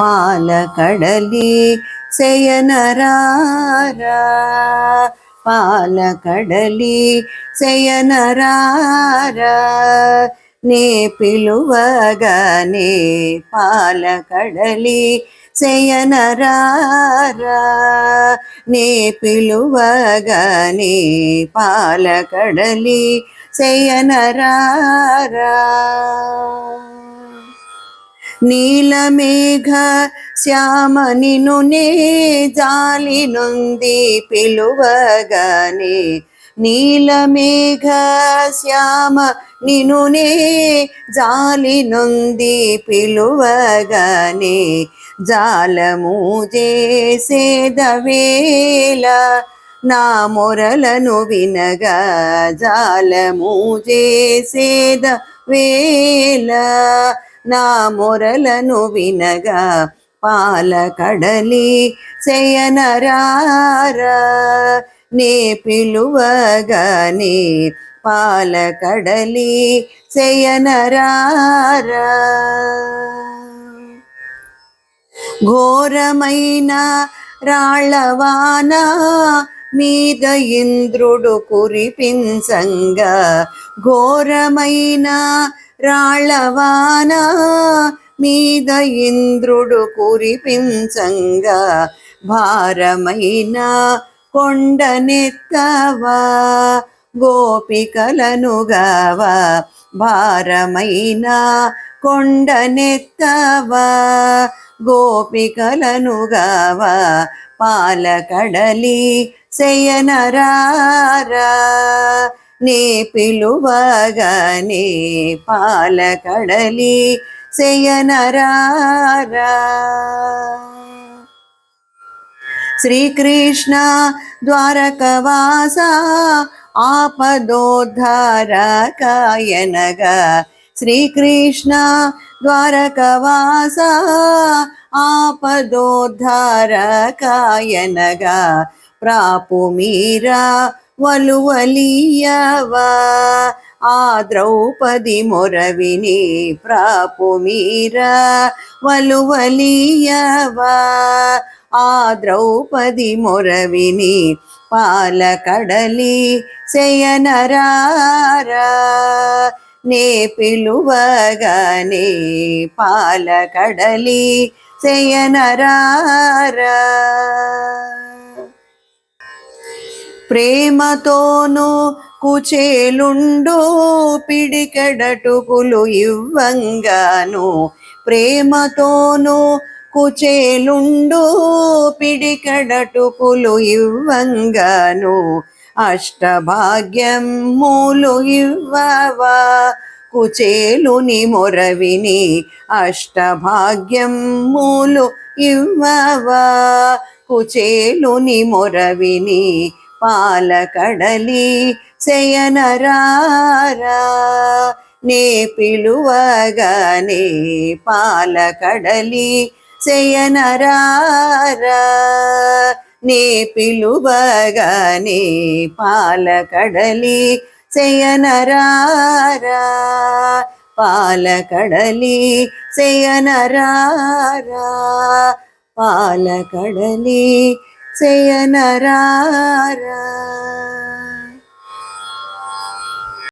పాలకడలి శయనరారా. పాలకడలి శయనరారా. నే పిలువగానే పాలకడలి శయనరారా. నే పిలువగానే పాలకడలి శయనరారా. నీలమేఘ శ్యామ నిను నే జాలి నుంది పిలువగానే. నీలమేఘ శ్యామ నిను నే జాలి నుంది పిలువగానే. జాలము చేసేదవేళ నా మొరలను వినగా. జాలము చేసేద వేళ నా మొరలను వినగా పాల కడలి శయనరారా. నే పిలువగానే పాల కడలి శయనరారా. ఘోరమైన రాళ్ళవాన మీద ఇంద్రుడు కురిపించంగా. ఘోరమైన రాళ్ళవాన మీద ఇంద్రుడు కురిపించంగా భారమైన కొండనెత్తవా గోపికలను గావా భారమైన కొండనెత్తవా గోపికలను గావా పాలకడలి శయనరారా. నే పిలువగానే పాలకడలి శయనరారా. శ్రీకృష్ణ ద్వారకవాస ఆపదోద్ధారకాయనగా. శ్రీకృష్ణ ద్వారకవాస ఆపదోద్ధారకాయనగా. ప్రాపు మీరా వలువలియవా ఆ ద్రౌపది మొరవిని ప్రాపుమీరా వలువలియవా ఆ ద్రౌపది మొరవిని పాలకడలి శయనరారా? నే పిలువగానే పాలకడలి శయనరారా? ప్రేమతోను కుచేలుండో పిడికెడటుకులు ఇవ్వంగాను. ప్రేమతోను కుచేలుండో పిడికెడటుకులు ఇవ్వంగాను. అష్టభాగ్యం మూలు ఇవ్వవా? కుచేలుని మొరవిని అష్టభాగ్యం మూలు ఇవ్వవా? కుచేలుని మొరవిని పాలకడలి శయనరారా నే పిలువగానే పాలకడలి శయనరారా నే పిలువగానే పాలకడలి శయనరారా పాలకడలి శయనరారా పాలకడలి శయనరారా